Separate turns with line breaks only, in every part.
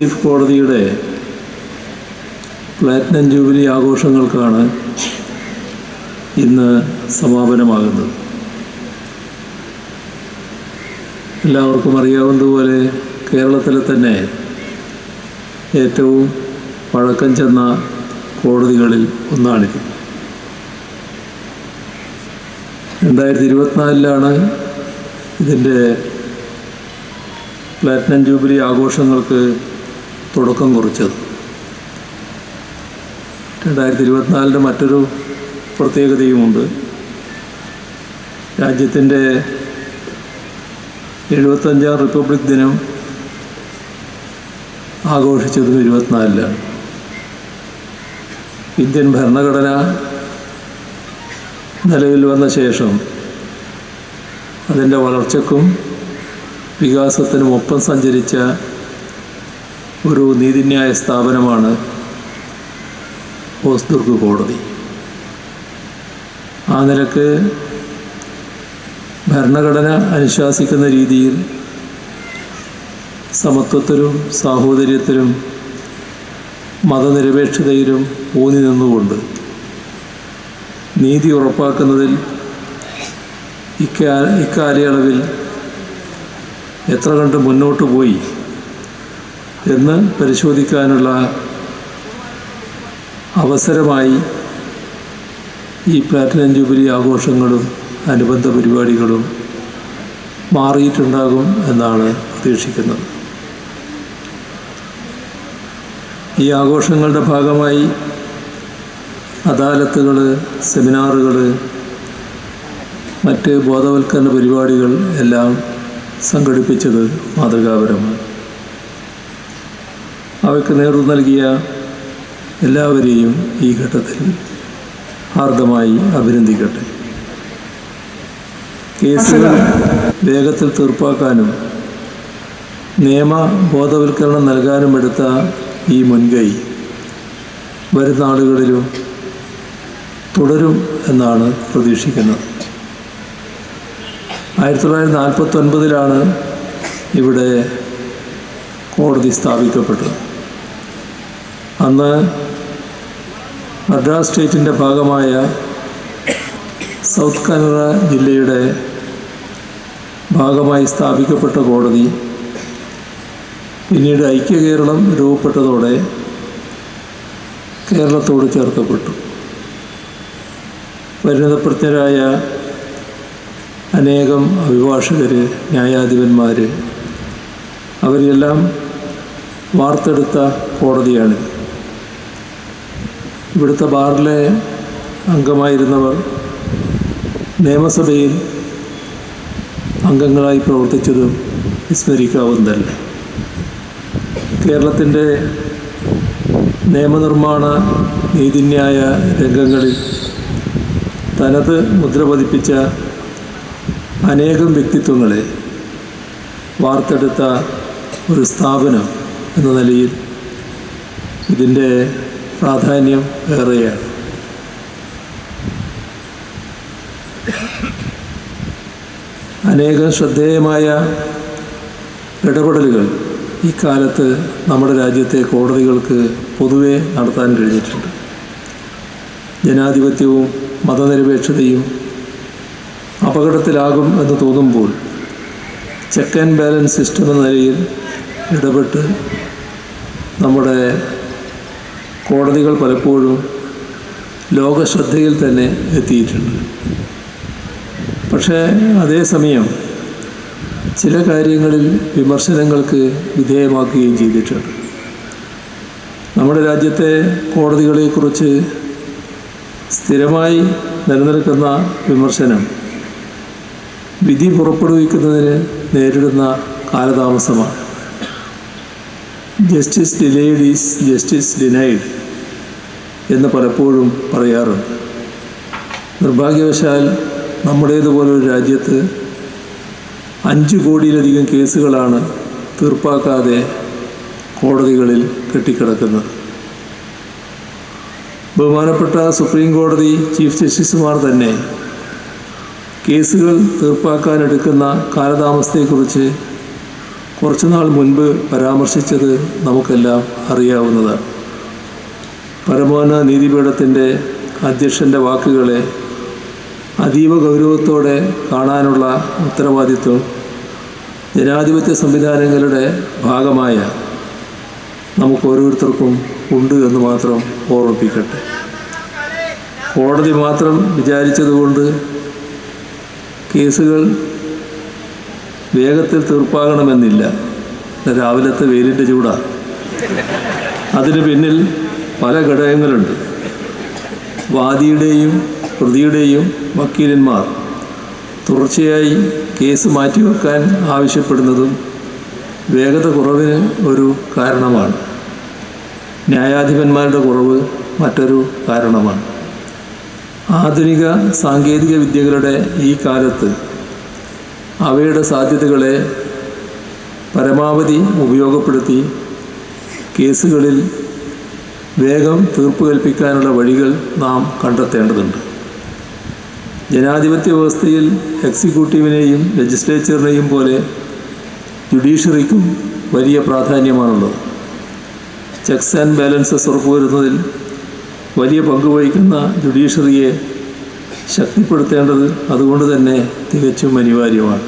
Chief കോടതിയുടെ platinum jubilee ആഘോഷങ്ങൾക്കാണ് ഇന്ന് സമാപനമാകുന്നത്. എല്ലാവർക്കും അറിയാവുന്നതുപോലെ കേരളത്തിലെ തന്നെ ഏറ്റവും പഴക്കം ചെന്ന കോടതികളിൽ ഒന്നാണിത്. രണ്ടായിരത്തി ഇരുപത്തിനാലിലാണ് ഇതിന്റെ പ്ലാറ്റിനം ജൂബിലി ആഘോഷങ്ങൾക്ക് തുടക്കം കുറിച്ചത്. രണ്ടായിരത്തി ഇരുപത്തിനാലിന്റെ മറ്റൊരു പ്രത്യേകതയുമുണ്ട്. രാജ്യത്തിന്റെ എഴുപത്തഞ്ചാം റിപ്പബ്ലിക് ദിനം ആഘോഷിച്ചതും ഇരുപത്തിനാലിലാണ്. ഇന്ത്യൻ ഭരണഘടന നിലവിൽ വന്ന ശേഷം അതിന്റെ വളർച്ചക്കും വികാസത്തിനും ഒപ്പം സഞ്ചരിച്ച ഒരു നീതിന്യായ സ്ഥാപനമാണ് ഹോസ്ദുർഗ് കോടതി. ആ നിലയ്ക്ക് ഭരണഘടന അനുശാസിക്കുന്ന രീതിയിൽ സമത്വത്തിലും സാഹോദര്യത്തിലും മതനിരപേക്ഷതയിലും ഊന്നി നിന്നുകൊണ്ട് നീതി ഉറപ്പാക്കുന്നതിൽ ഇക്കാ ഇക്കാലയളവിൽ എത്ര കണ്ട് മുന്നോട്ട് പോയി? എന്ന് പരിശോധിക്കാനുള്ള അവസരമായി ഈ പ്ലാറ്റിനം ജൂബിലി ആഘോഷങ്ങളും അനുബന്ധ പരിപാടികളും മാറിയിട്ടുണ്ടാകും എന്നാണ് പ്രതീക്ഷിക്കുന്നത്. ഈ ആഘോഷങ്ങളുടെ ഭാഗമായി അദാലത്തുകൾ സെമിനാറുകൾ മറ്റ് ബോധവൽക്കരണ പരിപാടികൾ എല്ലാം സംഘടിപ്പിച്ചത് മാതൃകാപരമാണ്. അവയ്ക്ക് നേതൃത്വം നൽകിയ എല്ലാവരെയും ഈ ഘട്ടത്തിൽ ഹാർദമായി അഭിനന്ദിക്കട്ടെ. കേസുകൾ വേഗത്തിൽ തീർപ്പാക്കാനും നിയമ ബോധവൽക്കരണം നൽകാനും എടുത്ത ഈ മുൻകൈ വരുന്ന ആളുകളിലും തുടരും എന്നാണ് പ്രതീക്ഷിക്കുന്നത്. ആയിരത്തി തൊള്ളായിരത്തി നാൽപ്പത്തൊൻപതിലാണ് ഇവിടെ കോടതി സ്ഥാപിക്കപ്പെട്ടത്. അന്ന് മദ്രാസ് സ്റ്റേറ്റിന്റെ ഭാഗമായ സൗത്ത് കനറ ജില്ലയുടെ ഭാഗമായി സ്ഥാപിക്കപ്പെട്ട കോടതി പിന്നീട് ഐക്യ കേരളം രൂപപ്പെട്ടതോടെ കേരളത്തോട് ചേർക്കപ്പെട്ടു. പരിണതപ്രജ്ഞരായ അനേകം അഭിഭാഷകർ ന്യായാധിപന്മാർ അവരെല്ലാം വാർത്തെടുത്ത കോടതിയാണ്. ഇവിടുത്തെ ബാറിലെ അംഗമായിരുന്നവർ നിയമസഭയിൽ അംഗങ്ങളായി പ്രവർത്തിച്ചതും വിസ്മരിക്കാവുന്നതല്ല? കേരളത്തിന്റെ നിയമനിർമ്മാണ നീതിന്യായ രംഗങ്ങളിൽ തനത് മുദ്ര പതിപ്പിച്ച അനേകം വ്യക്തിത്വങ്ങളെ വാർത്തെടുത്ത ഒരു സ്ഥാപനം എന്ന നിലയിൽ ഇതിന്റെ പ്രാധാന്യം ഏറെയാണ്. അനേകം ശ്രദ്ധേയമായ ഇടപെടലുകൾ ഈ കാലത്ത് നമ്മുടെ രാജ്യത്തെ കോടതികൾക്ക് പൊതുവെ നടത്താൻ കഴിഞ്ഞിട്ടുണ്ട്. ജനാധിപത്യവും മതനിരപേക്ഷതയും അപകടത്തിലാകും എന്ന് തോന്നുമ്പോൾ ചെക്ക് ആൻഡ് ബാലൻസ് സിസ്റ്റം എന്ന നിലയിൽ ഇടപെട്ട് നമ്മുടെ കോടതികൾ പലപ്പോഴും ലോകശ്രദ്ധയിൽ തന്നെ എത്തിയിട്ടുണ്ട്. പക്ഷേ അതേസമയം ചില കാര്യങ്ങളിൽ വിമർശനങ്ങൾക്ക് വിധേയമാക്കുകയും ചെയ്തിട്ടുണ്ട്. നമ്മുടെ രാജ്യത്തെ കോടതികളെക്കുറിച്ച് സ്ഥിരമായി നിലനിൽക്കുന്ന വിമർശനം വിധി പുറപ്പെടുവിക്കുന്നതിന് നേരിടുന്ന കാലതാമസമാണ്. Justice delayed is justice denied എന്ന് പലപ്പോഴും പറയാറുണ്ട്. നിർഭാഗ്യവശാൽ നമ്മുടേതുപോലൊരു രാജ്യത്ത് അഞ്ച് കോടിയിലധികം കേസുകളാണ് തീർപ്പാക്കാതെ കോടതികളിൽ കെട്ടിക്കിടക്കുന്നത്. ബഹുമാനപ്പെട്ട സുപ്രീം കോടതി ചീഫ് ജസ്റ്റിസുമാർ തന്നെ കേസുകൾ തീർപ്പാക്കാനെടുക്കുന്ന കാലതാമസത്തെക്കുറിച്ച് കുറച്ചുനാൾ മുൻപ് പരാമർശിച്ചത് നമുക്കെല്ലാം അറിയാവുന്നതാണ്. പരമോന്നത നീതിപീഠത്തിന്റെ അധ്യക്ഷന്റെ വാക്കുകളെ അതീവ ഗൗരവത്തോടെ കാണാനുള്ള ഉത്തരവാദിത്വം ജനാധിപത്യ സംവിധാനങ്ങളുടെ ഭാഗമായ നമുക്ക് ഓരോരുത്തർക്കും ഉണ്ട് എന്ന് മാത്രം ഓർമ്മിപ്പിക്കട്ടെ. കോടതി മാത്രം വിചാരിച്ചതുകൊണ്ട് കേസുകൾ വേഗത്തിൽ തീർപ്പാകണമെന്നില്ല. രാവിലത്തെ വെയിലിന്റെ ചൂടാണ് അതിന് പിന്നിൽ പല ഘടകങ്ങളുണ്ട്. വാദിയുടെയും പ്രതിയുടെയും വക്കീലന്മാർ തുടർച്ചയായി കേസ് മാറ്റിവെക്കാൻ ആവശ്യപ്പെടുന്നതും വേഗത കുറവിന് ഒരു കാരണമാണ്. ന്യായാധിപന്മാരുടെ കുറവ് മറ്റൊരു കാരണമാണ്. ആധുനിക സാങ്കേതിക വിദ്യകളുടെ ഈ കാലത്ത് അവയുടെ സാധ്യതകളെ പരമാവധി ഉപയോഗപ്പെടുത്തി കേസുകളിൽ വേഗം തീർപ്പ് കൽപ്പിക്കാനുള്ള വഴികൾ നാം കണ്ടെത്തേണ്ടതുണ്ട്. ജനാധിപത്യ വ്യവസ്ഥയിൽ എക്സിക്യൂട്ടീവിനെയും ലെജിസ്ലേച്ചറിനെയും പോലെ ജുഡീഷ്യറിക്കും വലിയ പ്രാധാന്യമാണുള്ളത്. ചെക്സ് ആൻഡ് ബാലൻസസ് ഉറപ്പുവരുന്നതിൽ വലിയ പങ്ക് വഹിക്കുന്ന ജുഡീഷ്യറിയെ ശക്തിപ്പെടുത്തേണ്ടത് അതുകൊണ്ട് തന്നെ തികച്ചും അനിവാര്യമാണ്.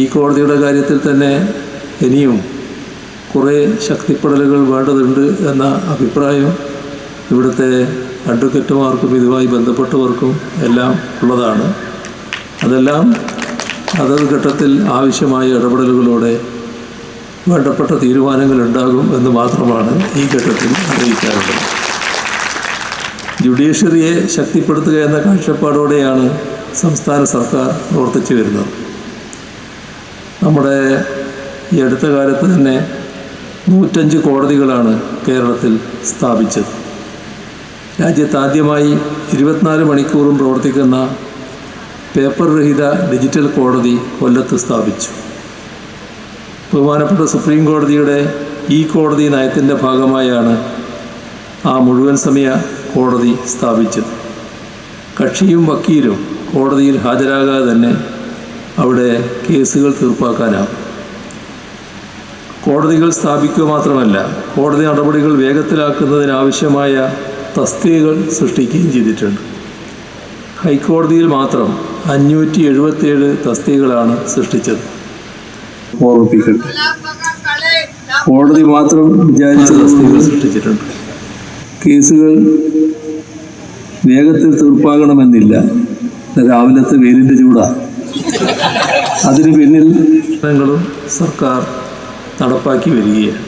ഈ കോടതിയുടെ കാര്യത്തിൽ തന്നെ ഇനിയും കുറേ ശക്തിപ്പെടലുകൾ വേണ്ടതുണ്ട് എന്ന അഭിപ്രായം ഇവിടുത്തെ അഡ്വക്കറ്റുമാർക്കും ഇതുമായി ബന്ധപ്പെട്ടവർക്കും എല്ലാം ഉള്ളതാണ്. അതെല്ലാം അതത് ഘട്ടത്തിൽ ആവശ്യമായ ഇടപെടലുകളോടെ വേണ്ടപ്പെട്ട തീരുമാനങ്ങൾ ഉണ്ടാകും എന്ന് മാത്രമാണ് ഈ ഘട്ടത്തിൽ അറിയിക്കാറുള്ളത് ജുഡീഷ്യറിയെ ശക്തിപ്പെടുത്തുക എന്ന കാഴ്ചപ്പാടോടെയാണ് സംസ്ഥാന സർക്കാർ പ്രവർത്തിച്ചു വരുന്നത്. നമ്മുടെ ഈ അടുത്ത കാലത്ത് തന്നെ നൂറ്റഞ്ച് കോടതികളാണ് കേരളത്തിൽ സ്ഥാപിച്ചത്. രാജ്യത്ത് ആദ്യമായി ഇരുപത്തിനാല് മണിക്കൂറും പ്രവർത്തിക്കുന്ന പേപ്പർ രഹിത ഡിജിറ്റൽ കോടതി കൊല്ലത്ത് സ്ഥാപിച്ചു. ബഹുമാനപ്പെട്ട സുപ്രീം കോടതിയുടെ ഈ കോടതി നയത്തിന്റെ ഭാഗമായാണ് ആ മുഴുവൻ സമയ കോടതി സ്ഥാപിച്ചത്. കക്ഷിയും വക്കീലും കോടതിയിൽ ഹാജരാകാതെ തന്നെ അവിടെ കേസുകൾ തീർപ്പാക്കാനാവും കോടതികൾ സ്ഥാപിക്കുക മാത്രമല്ല കോടതി നടപടികൾ വേഗത്തിലാക്കുന്നതിനാവശ്യമായ തസ്തികകൾ സൃഷ്ടിക്കുകയും ചെയ്തിട്ടുണ്ട്. ഹൈക്കോടതിയിൽ മാത്രം അഞ്ഞൂറ്റി എഴുപത്തിയേഴ് തസ്തികകളാണ് സൃഷ്ടിച്ചത്. ഓർമ്മിപ്പിക്കട്ടെ കോടതി മാത്രം വിചാരിച്ച തസ്തികകൾ സൃഷ്ടിച്ചിട്ടുണ്ട്. കേസുകൾ വേഗത്തിൽ തീർപ്പാകണമെന്നില്ല. രാവിലത്തെ വെയിലിന്റെ ചൂടാ. അതിന് പിന്നിൽ ങ്ങളും സർക്കാർ നടപ്പാക്കി വരികയാണ്.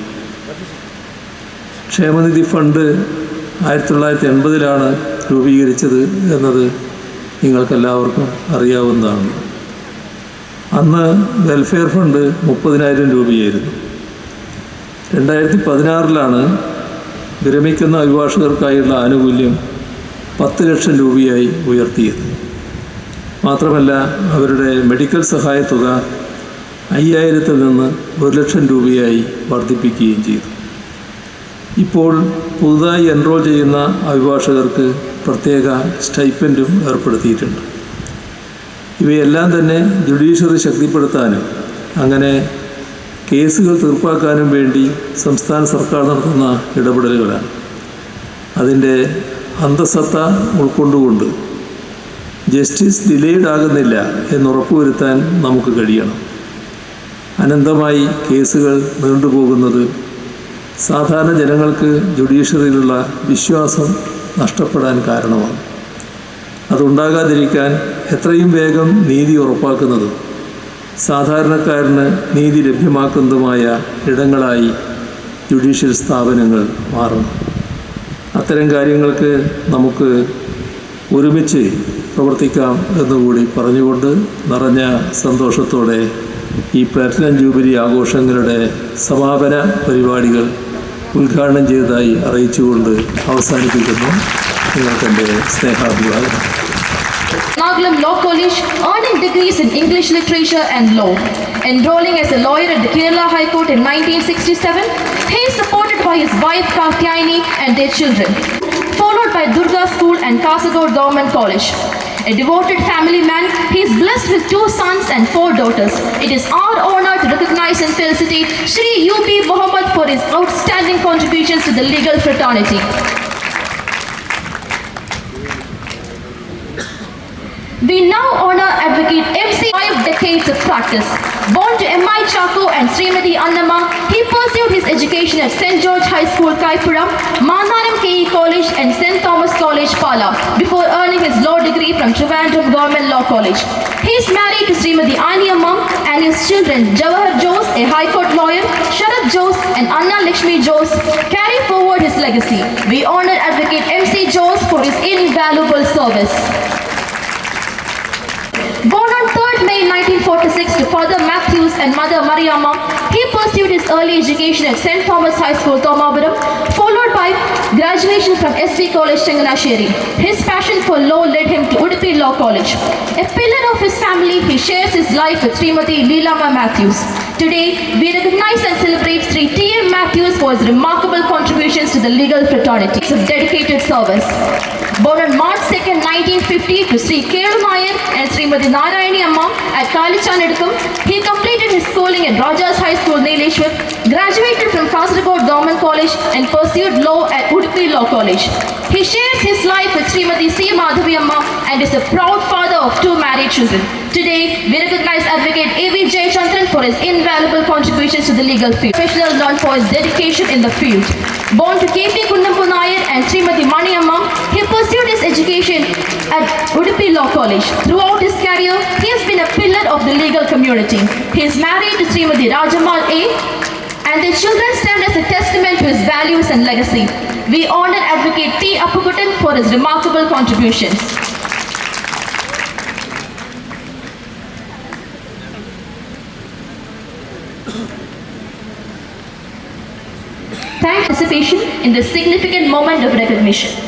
ക്ഷേമനിധി ഫണ്ട് ആയിരത്തി തൊള്ളായിരത്തി എൺപതിലാണ് രൂപീകരിച്ചത് എന്നത് നിങ്ങൾക്കെല്ലാവർക്കും അറിയാവുന്നതാണ്. അന്ന് വെൽഫെയർ ഫണ്ട് മുപ്പതിനായിരം രൂപയായിരുന്നു. രണ്ടായിരത്തി പതിനാറിലാണ് വിരമിക്കുന്ന അഭിഭാഷകർക്കായുള്ള ആനുകൂല്യം പത്ത് ലക്ഷം രൂപയായി ഉയർത്തിയത്. മാത്രമല്ല അവരുടെ മെഡിക്കൽ സഹായ തുക അയ്യായിരത്തിൽ നിന്ന് ഒരു ലക്ഷം രൂപയായി വർദ്ധിപ്പിക്കുകയും ചെയ്തു. ഇപ്പോൾ പുതുതായി എൻറോൾ ചെയ്യുന്ന അഭിഭാഷകർക്ക് പ്രത്യേക സ്റ്റൈപ്പന്റും ഏർപ്പെടുത്തിയിട്ടുണ്ട്. ഇവയെല്ലാം തന്നെ ജുഡീഷ്യറി ശക്തിപ്പെടുത്താനും അങ്ങനെ കേസുകൾ തീർപ്പാക്കാനും വേണ്ടി സംസ്ഥാന സർക്കാർ നടത്തുന്ന ഇടപെടലുകളാണ്. അതിന്റെ അന്തസത്ത ഉൾക്കൊണ്ടുകൊണ്ട് ജസ്റ്റിസ് ഡിലേഡ് ആകുന്നില്ല എന്നുറപ്പുവരുത്താൻ നമുക്ക് കഴിയണം. അനന്തമായി കേസുകൾ നീണ്ടുപോകുന്നത് സാധാരണ ജനങ്ങൾക്ക് ജുഡീഷ്യറിയിലുള്ള വിശ്വാസം നഷ്ടപ്പെടാൻ കാരണമാണ്. അതുണ്ടാകാതിരിക്കാൻ എത്രയും വേഗം നീതി ഉറപ്പാക്കുന്നതും സാധാരണക്കാരന് നീതി ലഭ്യമാക്കുന്നതുമായ ഇടങ്ങളായി ജുഡീഷ്യൽ സ്ഥാപനങ്ങൾ മാറണം അത്തരം കാര്യങ്ങൾക്ക് നമുക്ക് ഒരുമിച്ച് പ്രവർത്തിക്കാം എന്നുകൂടി പറഞ്ഞുകൊണ്ട് നിറഞ്ഞ സന്തോഷത്തോടെ ഈ പ്ലാറ്റിനം ജൂബിലി ആഘോഷങ്ങളുടെ സമാപന പരിപാടികൾ ഉദ്ഘാടനം ചെയ്തതായി അറിയിച്ചുകൊണ്ട് അവസാനിപ്പിക്കുന്നു. നിങ്ങൾക്ക് എന്റെ
Naglam Law College, earning degrees in English literature and law. Enrolling as a lawyer at the Kerala High Court in 1967, he is supported by his wife Katyayani and their children. Followed by Durga School and Kasagod Government College. A devoted family man, he is blessed with two sons and four daughters. It is our honor to recognize and felicitate Sri U.P. Mohammed for his outstanding contributions to the legal fraternity. We now honor Advocate MC five decades of practice. Born to M.I. Chaco and Srimati Annama, he pursued his education at St. George High School, Kaipuram, Mandaram KE College and St. Thomas College, Pala, before earning his law degree from Trivandrum Government Law College. He is married to Srimati Ani Ammam and his children Jawahar Jose, a High Court lawyer, Sharad Jose and Anna Lakshmi Jose carry forward his legacy. We honor Advocate MC Jose for his invaluable service. Born on 3rd May 1946 to Father Matthews and Mother Mariamma, he pursued his early education at St. Thomas High School, Thomapuram, followed by graduation from SV College, Changanasheri. His passion for law led him to Udupi Law College. A pillar of his family, he shares his life with Srimati Leelama Matthews. Today, we recognize and celebrate Sri T.M. Matthews for his remarkable contributions to the legal fraternity of dedicated service. Born on March 2nd, 1950 to Sri Nair and Srimati Narayani Amma at Kalichanedukam, he completed his schooling at Rajas High School, Nileshwar, graduated from Kasaragod Government College and pursued law at Udupi Law College. He shares his life with Srimati C. Madhavi Amma and is a proud father of two married children. Today, we recognize Advocate A.V. Jayachandran for his invaluable contributions to the legal field, professional known for his dedication in the field. Born to K.P. Kundampu and Srimati Mani Amma, he pursued his education at Udupi Law College. Throughout his career, he has been a pillar of the legal community. He is married to Srimati Rajamal A. and their children stand as a testament to his values and legacy. We honor Advocate T. Appukutan for his remarkable contributions. Thank participation in this significant moment of recognition.